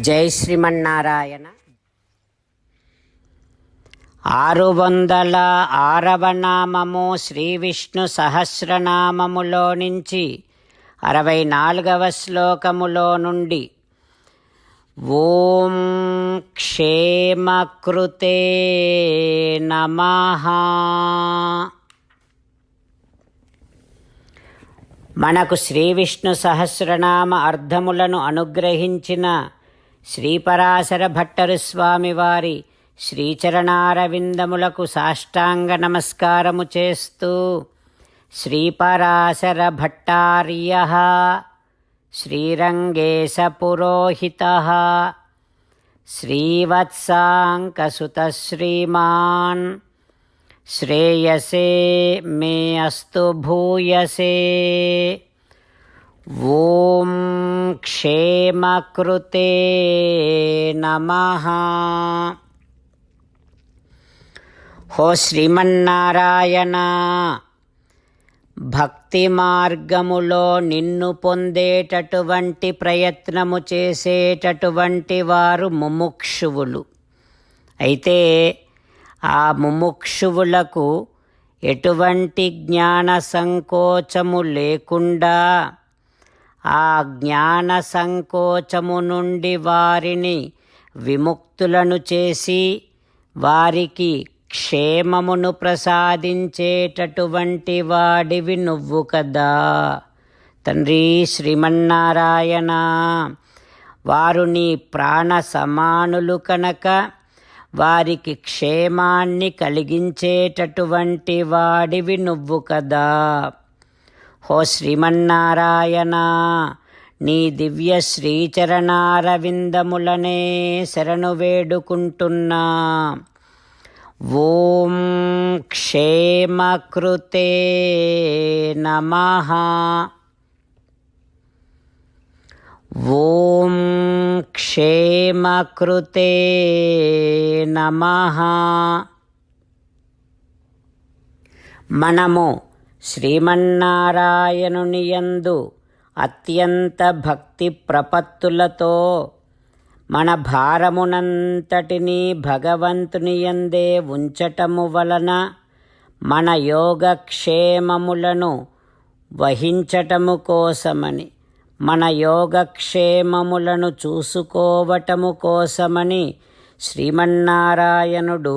జై శ్రీమన్నారాయణ. ఆరు వందల ఆరవ నామము శ్రీ విష్ణు సహస్రనామములో నుంచి అరవై నాలుగవ శ్లోకములో నుండి ఓం క్షేమకృతే నమ. మనకు శ్రీ విష్ణు సహస్రనామ అర్థములను అనుగ్రహించిన శ్రీపరాశర భట్టరు స్వామివారి శ్రీచరణారవిందములకు సాష్టాంగ నమస్కారము చేస్తూ శ్రీపరాశర భట్టార్య శ్రీరంగేశ పురోహిత శ్రీవత్సాంకసుత శ్రీమాన్ శ్రేయసే మే అస్తు భూయసే. ఓం క్షేమకృతే నమ. హో శ్రీమన్నారాయణ భక్తి మార్గములో నిన్ను పొందేటటువంటి ప్రయత్నము చేసేటటువంటి వారు ముముక్షువులు. అయితే ఆ ముముక్షువులకు ఎటువంటి జ్ఞాన సంకోచము లేకుండా ఆ జ్ఞాన సంకోచము నుండి వారిని విముక్తులను చేసి వారికి క్షేమమును ప్రసాదించేటటువంటి వాడివి నువ్వు కదా. తండ్రి శ్రీమన్నారాయణ వారు నీ ప్రాణ సమానులు కనుక వారికి క్షేమాన్ని కలిగించేటటువంటి వాడివి నువ్వు కదా. హో శ్రీమన్నారాయణ! నీ దివ్య శ్రీచరణారవిందములనే శరణు వేడుకుంటున్నా. ఓం క్షేమకృతే నమ. ఓం క్షేమకృతే నమ. మనము శ్రీమన్నారాయణుని యందు అత్యంత భక్తి ప్రపత్తులతో మన భారమునంతటినీ భగవంతునియందే ఉంచటము వలన మన యోగక్షేమములను వహించటము కోసమని మన యోగక్షేమములను చూసుకోవటము కోసమని శ్రీమన్నారాయణుడు